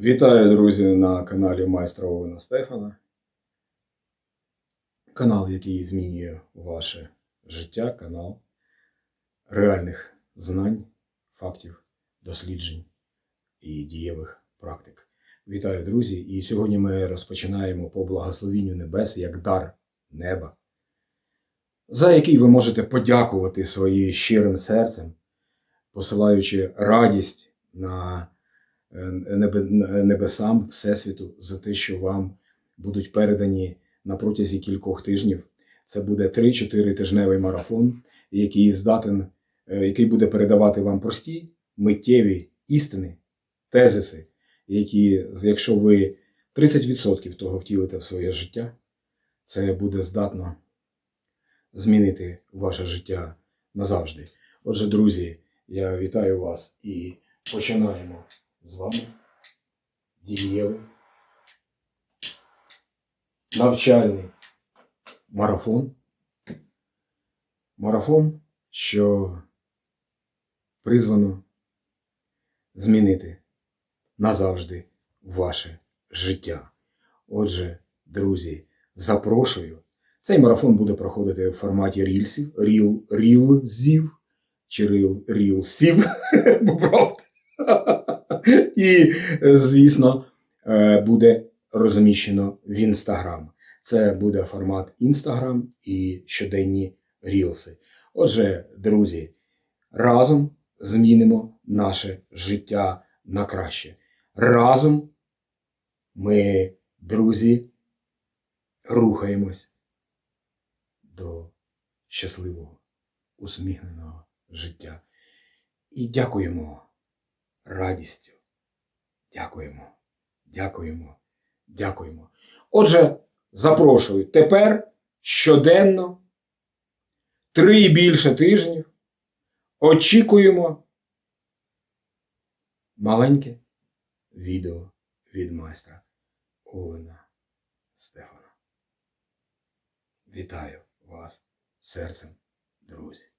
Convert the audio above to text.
Вітаю, друзі, на каналі майстра Овена Стефана. Канал, який змінює ваше життя, канал реальних знань, фактів, досліджень і дієвих практик. Вітаю, друзі! І сьогодні ми розпочинаємо по благословінню небес як дар неба, за який ви можете подякувати своїм щирим серцем, посилаючи радість на небесам, Всесвіту, за те, що вам будуть передані на протязі кількох тижнів. Це буде 3-4 тижневий марафон, який здатен, е, який буде передавати вам прості, миттєві істини, тезиси, які, якщо ви 30% того втілите в своє життя, це буде здатно змінити ваше життя назавжди. Отже, друзі, я вітаю вас і починаємо з вами дієвий навчальний марафон. Марафон, що призвано змінити назавжди ваше життя. Отже, друзі, запрошую. Цей марафон буде проходити в форматі рільсів, ріл, рілзів чи ріл, рілсів, поправте. І, е, звісно, е, буде розміщено в Інстаграм. Це буде формат Інстаграм і щоденні рілси. Отже, друзі, разом змінимо наше життя на краще. Разом ми, друзі, рухаємось до щасливого, усміхненого життя. І дякуємо радістю. Дякуємо, дякуємо, дякуємо. Отже, запрошую тепер щоденно три і більше тижнів очікуємо маленьке відео від майстра Овена Стефана. Вітаю вас серцем, друзі.